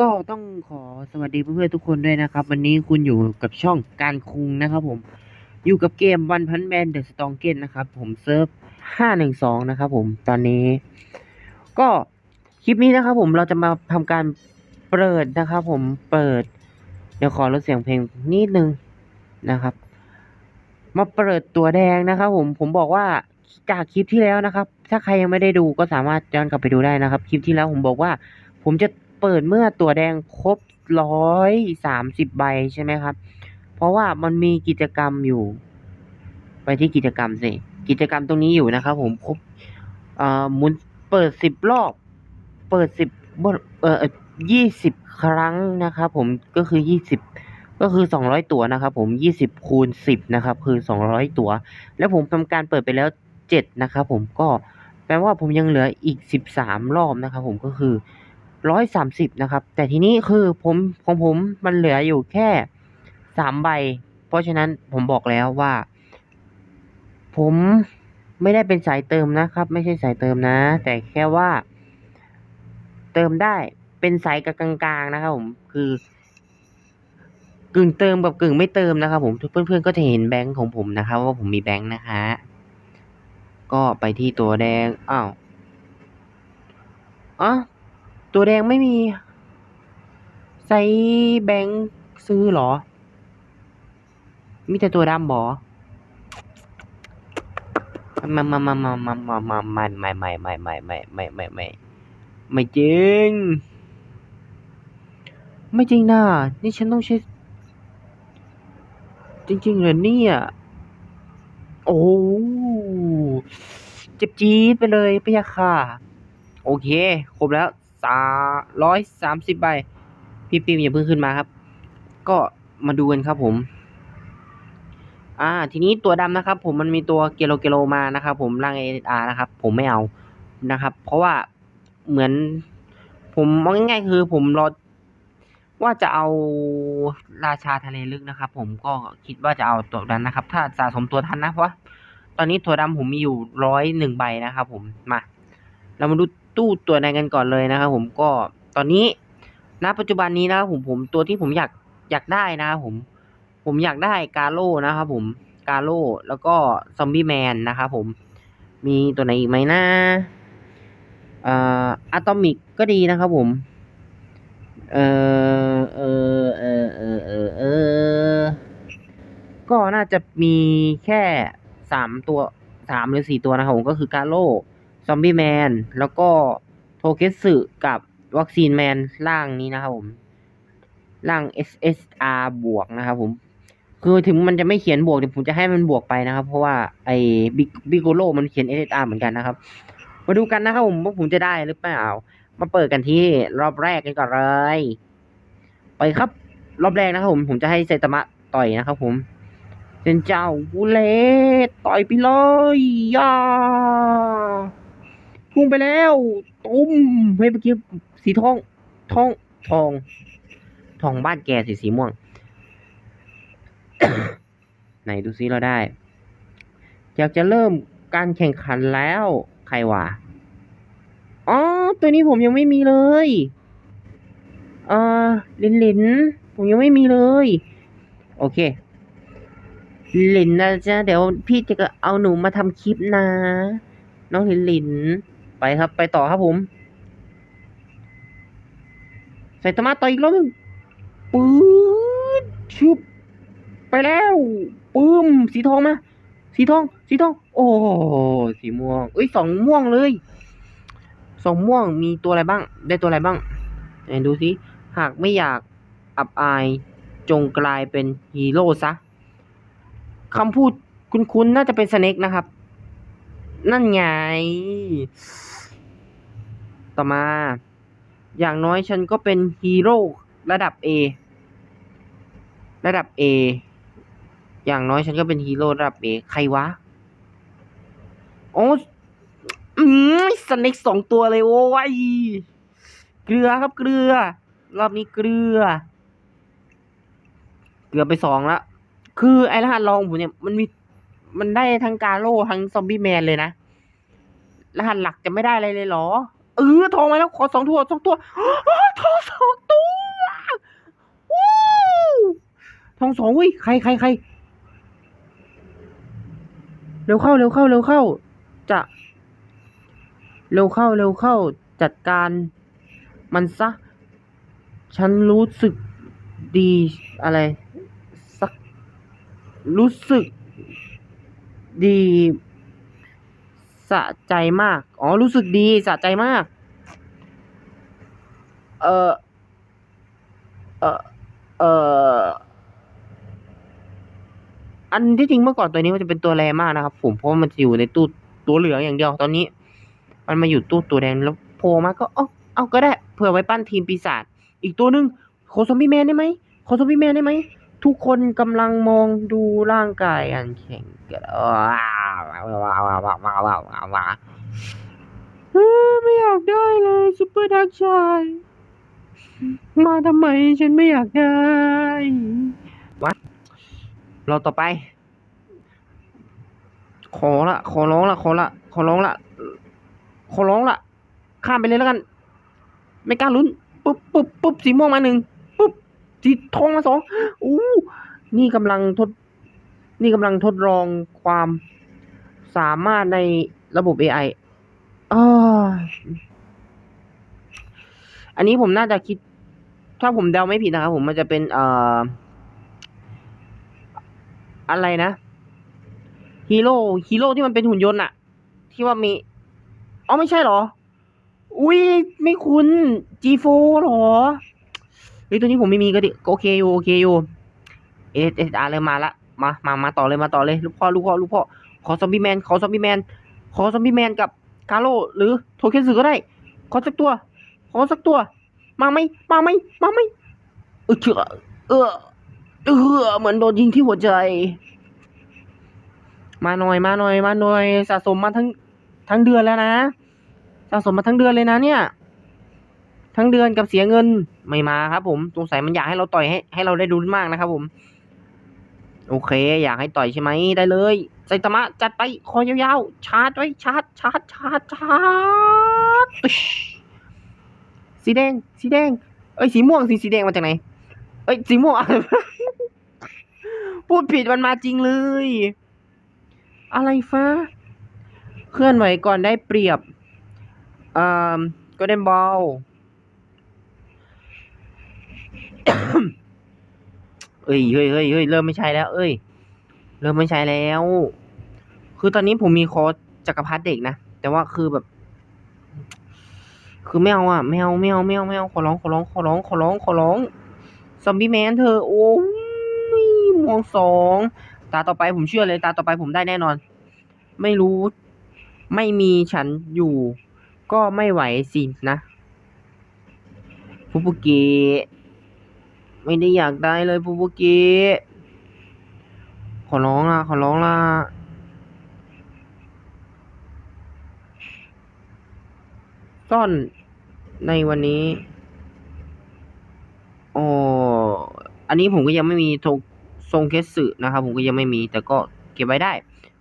ก็ต้องขอสวัสดีเพื่อนๆทุกคนด้วยนะครับ วันนี้คุณอยู่กับช่องการคุงนะครับผมอยู่กับเกมวันพันแมนเดอะสตองเกนนะครับ ผมเซิร์ฟห้าหนึ่งสองนะครับผมตอนนี้ ก็คลิปนี้นะครับผมเราจะมาทำการเปิดนะครับผมเปิด เดี๋ยวขอลดเสียงเพลงนิดนึงนะครับ มาเปิดตัวแดงนะครับผมผมบอกว่าจากคลิปที่แล้วนะครับ ถ้าใครยังไม่ได้ดูก็สามารถย้อนกลับไปดูได้นะครับ คลิปที่แล้วผมบอกว่า ผมจะ เปิดเมื่อตัวแดงครบร้อยสามสิบใบใช่ไหมครับ เพราะว่ามันมีกิจกรรมอยู่ ไปที่กิจกรรมสิ กิจกรรมตรงนี้อยู่นะครับ ผมครบเอ่อหมุนเปิดสิบรอบ เปิดสิบเอ่อยี่สิบครั้งนะครับผมก็คือยี่สิบก็คือสองร้อยตัวนะครับ ผมยี่สิบคูณสิบนะครับ คือสองร้อยตัวแล้วผมทำการเปิดไปแล้วเจ็ดนะครับ ผมก็แปลว่าผมยังเหลืออีกสิบสามรอบนะครับ ผมก็คือ ร้อยสามสิบนะครับ แต่ทีนี้คือผมของผมมันเหลืออยู่แค่สามใบ เพราะฉะนั้นผมบอกแล้วว่า ผมไม่ได้เป็นสายเติมนะครับ ไม่ใช่สายเติมนะ แต่แค่ว่า เติมได้เป็นสายกลางๆนะครับผมคือกึ่งเติมกับกึ่งไม่เติมนะครับ ผมเพื่อนๆก็จะเห็นแบงค์ของผมนะครับ ว่าผมมีแบงค์นะคะก็ไปที่ตัวแดงอ้าวอ๋อ ตัวแดงไม่มีใส่แบงค์ซื้อหรอ มีแต่ตัวดำบอมามามามามามามาไม่ไม่ไม่ไม่ไม่ไม่ไม่ไม่ไม่ไม่จริง ไม่จริงนะนี่ฉันต้องใช้ จริงๆเหรอเนี่ย โอ้เจ็บจี๊ดไปเลยพะยะค่ะ โอเค ครบแล้ว สาร้อยสามสิบใบ พี่ปิมอย่าเพิ่งขึ้นมาครับ ก็มาดูกันครับผม อ่า ทีนี้ตัวดำนะครับ ผมมันมีตัวเกโลเกโลมานะครับ ผมร่างเออาร์นะครับ ผมไม่เอานะครับ เพราะว่าเหมือน ผมมองง่ายๆคือผมรอว่าจะเอาราชาทะเลลึกนะครับ ผมก็คิดว่าจะเอาตัวนั้นนะครับ ถ้าสะสมตัวทันนะเพราะตอนนี้ตัวดำผมมีอยู่ร้อยหนึ่งใบนะครับ ผมมา เรามาดู ตู้ตัวแดงกันก่อนเลยนะครับผมก็ตอนนี้ณปัจจุบันนี้นะครับผมผมตัวที่ผมอยากอยากได้นะครับผมผมอยากได้กาโร่นะครับผมกาโร่แล้วก็ซอมบี้แมนนะครับผมมีตัวไหนอีกไหมนะเอ่ออะตอมิกก็ดีนะครับผมเออเออเออเออเออเออก็น่าจะมีแค่สามตัวสามหรือสี่ตัวนะครับผมก็คือกาโร่ ซอมบี้แมน แล้วก็โทเกสึกับวัคซีนแมนร่างนี้นะครับผม ร่าง SSR บวกนะครับผม คือถึงมันจะไม่เขียนบวกแต่ผมจะให้มันบวกไปนะครับ เพราะว่าไอ้บิบิโกโลมันเขียน SSR เหมือนกันนะครับ มาดูกันนะครับผมว่าผมจะได้หรือเปล่า มาเปิดกันที่รอบแรกกันก่อนเลย ไปครับ รอบแรกนะครับผม ผมจะให้ไซตามะต่อยนะครับผมเซนเจ้าบูเลตต่อยไปเลยย่า พุ่งไปแล้วตุ้มเฮ้ยเมื่อกี้สีทองทองทอง ทองบ้านแกสีสีม่วง ไหนดูซิเราได้อยากจะเริ่มการแข่งขันแล้วใครวะอ๋อตัวนี้ผมยังไม่มีเลยเอ่อลินลินผมยังไม่มีเลย โอเคลินนะจ๊ะเดี๋ยวพี่จะเอาหนูมาทำคลิปนะ น้องลินลิน ไปครับไปต่อครับผมใส่ตมาต่ออีกรอบนึงปื๊ดชุบไปแล้วปื้มสีทองมา สีทอง สีทอง โอ้สีม่วง เอ้ยสองม่วงเลยสองม่วงมีตัวอะไรบ้าง ได้ตัวอะไรบ้างไหนดูสิหากไม่อยากอับอายจงกลายเป็นฮีโร่ซะคำพูดคุ้นๆน่าจะเป็นสเน็กนะครับ นั่นไง ต่อมา อย่างน้อยฉันก็เป็นฮีโร่ระดับ A ระดับ A อย่างน้อยฉันก็เป็นฮีโร่ระดับ A ใครวะ โอ้อืมสเน็กสองตัวเลยโอ้ย เกลือครับเกลือ รอบนี้เกลือ เกลือไปสองละคือไอรหัสรองผมเนี่ยมันมีมันได้ทั้งกาโร่ทั้งซอมบี้แมนเลยนะ รหัสหลักจะไม่ได้อะไรเลยเหรอ เออทองมาแล้วขอสองตัวสองตัวทองสองตัวว้าวทองสองเว้ยใครใครใครเร็วเข้าเร็วเข้าเร็วเข้า จะ เร็วเข้าเร็วเข้า จัดการ มันซะ ฉันรู้สึกดีอะไรสักรู้สึกดี สะใจมาก อ๋อ รู้สึกดีสะใจมาก เออเออเอออันที่จริงเมื่อก่อนตัวนี้มันจะเป็นตัวแรงมากนะครับ ผมเพราะว่ามันจะอยู่ในตู้ตัวเหลืองอย่างเดียวตอนนี้ มันมาอยู่ตู้ตัวแดงแล้วโผล่มาก็เอ้าเอาก็ได้เผื่อไว้ปั้นทีมปีศาจอีกตัวหนึ่งโคซอมบี้แมนได้ไหมโคซอมบี้แมนได้ไหมทุกคนกำลังมองดูร่างกายอันแข็งแกร่งว้าว ไม่อยากได้เลยซุปเปอร์ดักชายมาทำไมฉันไม่อยากได้วะเราต่อไป ขอละ ขอร้องละ ขอละ ขอร้องละ ขอร้องละ ข้ามไปเลยแล้วกัน ไม่กล้าลุ้น ปุ๊บปุ๊บปุ๊บสีม่วงมาหนึ่งปุ๊บสีทองมาสองอู้นี่กำลังทด นี่กำลังทดลองความ สามารถในระบบ AI อาอันนี้ผมน่าจะคิด ถ้าผมเดาไม่ผิดนะครับผมมันจะเป็นเอ่ออะไรนะฮีโร่ฮีโร่ที่มันเป็นหุ่นยนต์อะที่ว่ามีอ๋อไม่ใช่หรอ อุ้ยไม่คุ้น G4 หรอเฮ้ยตัวนี้ผมไม่มีก็ดิโอเคอยู่โอเคอยู่เอสเอสอาร์เลยมาละมามามาต่อเลยมาต่อเลย ลูกพ่อลูกพ่อลูกพ่อ ขอซอมบี้แมน ขอซอมบี้แมน ขอซอมบี้แมนกับคาโร่หรือโทเค็นสึก็ได้ ขอสักตัว ขอสักตัว มาไหมมาไหมมาไหมเออเชื่อเออเออเหมือนโดนยิงที่หัวใจ มาหน่อยมาหน่อยมาหน่อยสะสมมาทั้งทั้งเดือนแล้วนะสะสมมาทั้งเดือนเลยนะเนี่ย ทั้งเดือนกับเสียเงินไม่มาครับ ผมสงสัยมันอยากให้เราต่อยให้ให้เราได้ลุ้นมากนะครับผม โอเค อยากให้ต่อยใช่ไหมได้เลยไซตามะจัดไปคอยาวๆ ชาร์จไว้ชาร์จชาร์จชาร์จชาร์จสีแดง สีแดง เอ้ยสีม่วงสีสีแดงมาจากไหน เอ้ยสีม่วงพูดผิดมันมาจริงเลย อะไรฟ้า เคลื่อนไหวก่อนได้เปรียบอ่าก็เดนบอล เอ้ยเฮ้ยเฮ้ยเฮ้ยเริ่มไม่ใช่แล้ว เอ้ย เริ่มไม่ใช่แล้ว คือตอนนี้ผมมีคอร์สจักรพรรดิเด็กนะ แต่ว่าคือแบบ คือไม่เอาอะไม่เอาไม่เอาไม่เอาไม่เอาขอร้องขอร้องขอร้องขอร้องขอร้องซอมบี้แมนเธอ โอ้ยมวงสองตาต่อไปผมเชื่อเลย ตาต่อไปผมได้แน่นอน ไม่รู้ ไม่มีฉันอยู่ ก็ไม่ไหวสินะฟูบุเกะ ไม่ได้อยากได้เลยฟูบุเกะขอร้องล่ะ ขอร้องล่ะ ซ่อนในวันนี้อ๋ออันนี้ผมก็ยังไม่มีทรงทรงเคสสึนะครับ ผมก็ยังไม่มี แต่ก็เก็บไว้ได้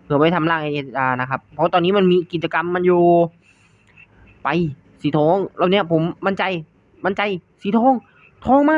เผื่อไว้ทำร่างเอเานะครับ เพราะตอนนี้มันมีกิจกรรมมันอยู่ ไปสีทองเราเนี้ยผมมั่นใจ มั่นใจ สีทอง ทองมา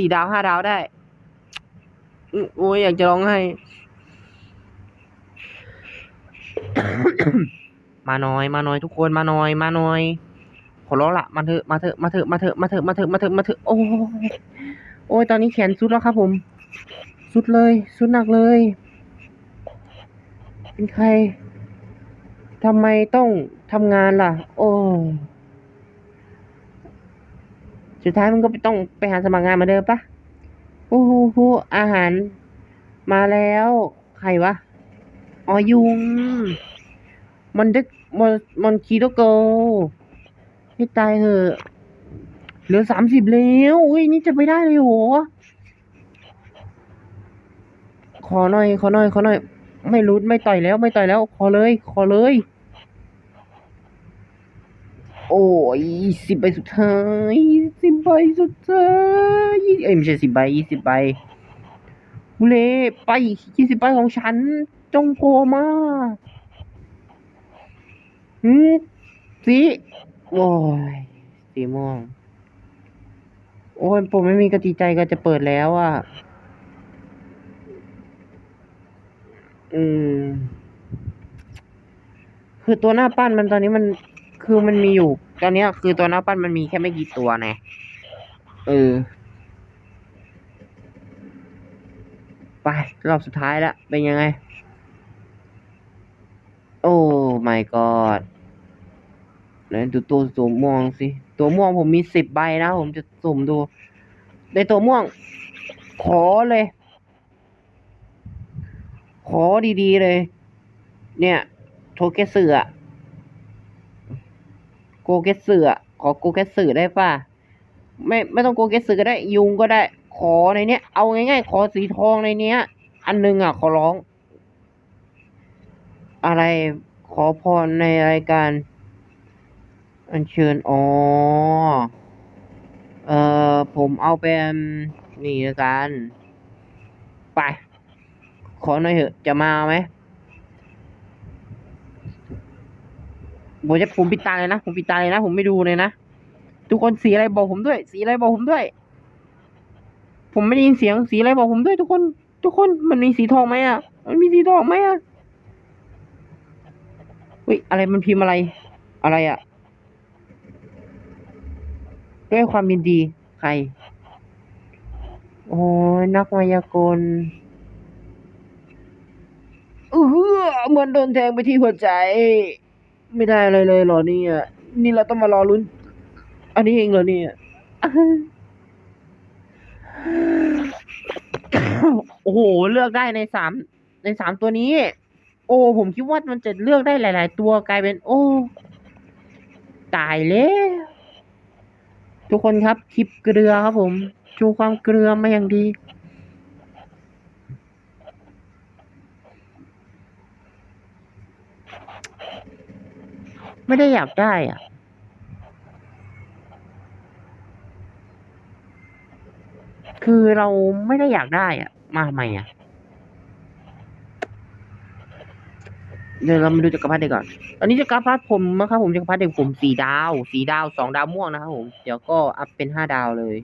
สี่ดาวห้าดาวได้ โอ้ยอยากจะร้องไห้ มาหน่อยมาหน่อยทุกคนมาหน่อยมาหน่อยขอร้องละมาเถอะมาเถอะมาเถอะมาเถอะมาเถอะมาเถอะมาเถอะมาเถอะโอ้ยโอ้ยตอนนี้แขนสุดแล้วครับผม สุดเลยสุดหนักเลย เป็นใครทำไมต้องทำงานล่ะ โอ้ย สุดท้ายมันก็ต้องไปหาสมัครงานมาเดิมปะโอ้โหอาหารมาแล้ว ใครวะอ๋อยุงมันดึกมันมันคีโตโกให้ตายเถอะเหลือสามสิบแล้วอุ้ยนี่จะไปได้เลยโหขอหน่อย ขอหน่อย ขอหน่อย ไม่รู้ไม่ต่อยแล้ว ไม่ต่อยแล้ว ขอเลย ขอเลย โอ้ยสิบใบสุดท้าย ใบสุดท้ายยี่เอ้ยไม่ใช่สิบใบยี่สิบใบบุเล่ไปยี่สิบใบของฉัน จงโผล่มาหืมสีโอ้ยสีม่วง โอ้ยผมไม่มีกระติใจก็จะเปิดแล้วอะ อืม คือตัวหน้าปั้นมันตอนนี้มัน คือมันมีอยู่ ตอนเนี้ยคือตัวหน้าปั้นมันมีแค่ไม่กี่ตัวไง เออ ไป รอบสุดท้ายแล้วเป็นยังไง โอ้ my god ไหนดูตัวตัวม่วงสิ ตัวม่วงผมมีสิบใบนะผมจะสุ่มดู ในตัวม่วง ขอเลย ขอดีๆเลย เนี่ย โทเกสึอโกเกสึอขอโกเกสึได้ป่ะ ไม่ไม่ต้องโกเกสึก็ได้ ยุงก็ได้ ขอในเนี้ย เอาง่ายๆ ขอสีทองในเนี้ย อันหนึงอะ ขอร้อง อะไรขอพรในรายการ อัญเชิญอ๋อเอ่อผมเอาเป็นนี่ละกันไป ขอหน่อยเถอะจะมาไหมผมจะผมปิดตาเลยนะ ผมปิดตาเลยนะ ผมไม่ดูเลยนะ ทุกคนสีอะไรบอกผมด้วย สีอะไรบอกผมด้วย ผมไม่ได้ยินเสียงสีอะไรบอกผมด้วย ทุกคน ทุกคนมันมีสีทองไหมอะ มันมีสีทองไหมอะอุ้ยอะไรมันพิมพ์อะไร อะไรอะ ด้วยความยินดีใคร โอ้ยนักมายากลเออเหมือนโดนแทงไปที่หัวใจ ไม่ได้อะไรเลยเหรอเนี่ยนี่เราต้องมารอลุ้น อันนี้เองเหรอเนี่ยโอ้โห เลือกได้ในสามในสามตัวนี้ โอ้ ผมคิดว่ามันจะเลือกได้หลาย ๆ ตัวกลายเป็น โอ้ ตายแล้วทุกคนครับคลิปเกลือครับผมชูความเกลือมาอย่างดี ไม่ได้อยากได้อะ คือเราไม่ได้อยากได้อะมาทำไมอะเดี๋ยวเรามาดูจักรพรรดิก่อน ตอนนี้จักรพรรดิผมนะครับผมจักรพรรดิผมสี่ดาวสี่ดาวสองดาวม่วงนะครับผม เดี๋ยวก็อัพเป็นห้าดาวเลย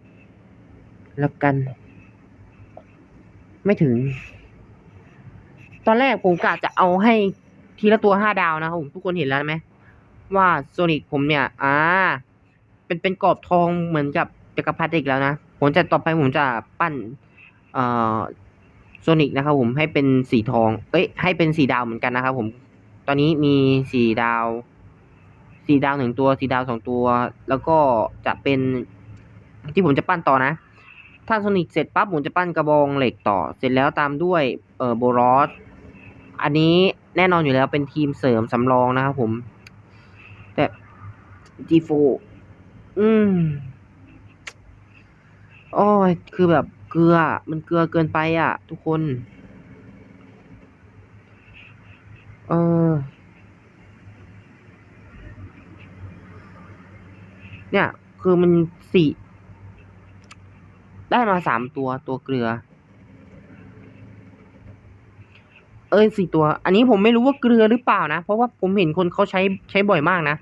แล้วกัน ไม่ถึง ตอนแรกผมกะจะเอาให้ทีละตัวห้าดาวนะครับผมทุกคนเห็นแล้วไหมว่าโซนิกผมเนี่ย อ่า เป็นเป็นกรอบทองเหมือนกับจักรพรรดิอีกแล้วนะ ผมจะต่อไปผมจะปั้นเอ่อโซนิกนะครับผมให้เป็นสีทอง เอ้ย ให้เป็นสีดาวเหมือนกันนะครับผม ตอนนี้มีสีดาว สีดาวหนึ่งตัว สีดาวสองตัว แล้วก็จะเป็นที่ผมจะปั้นต่อนะ ถ้าโซนิกเสร็จปั๊บผมจะปั้นกระบองเหล็กต่อ เสร็จแล้วตามด้วยเอ่อโบรอส อันนี้แน่นอนอยู่แล้วเป็นทีมเสริมสำรองนะครับผม แต่จีโฟอืม โอ้ยคือแบบเกลือ มันเกลือเกินไปอะ ทุกคน เออ เนี่ย คือมันสี่ ได้มาสามตัวตัวเกลือ เอ้ยสี่ตัว อันนี้ผมไม่รู้ว่าเกลือหรือเปล่านะ เพราะว่าผมเห็นคนเขาใช้ใช้บ่อยมากนะ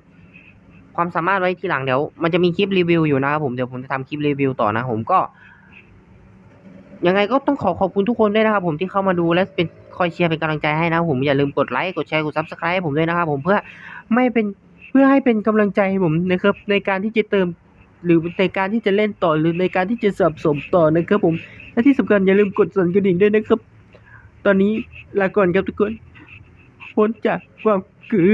ความสามารถไว้ทีหลังเดี๋ยวมันจะมีคลิปรีวิวอยู่นะครับผมเดี๋ยวผมจะทำคลิปรีวิวต่อนะผมก็ยังไงก็ต้องขอขอบคุณทุกคนด้วยนะครับผมที่เข้ามาดูและเป็นคอยเชียร์เป็นกำลังใจให้นะผมอย่าลืมกดไลค์กดแชร์กดซับสไครต์ให้ผมด้วยนะครับผมเพื่อไม่เป็นเพื่อให้เป็นกำลังใจให้ผมนะครับในการที่จะเติม หรือในการที่จะเล่นต่อหรือในการที่จะสะสมต่อนะครับผมและที่สำคัญอย่าลืมกดสั่นกระดิ่งด้วยนะครับ ตอนนี้ลาก่อนครับทุกคนพ้นจากความเกือ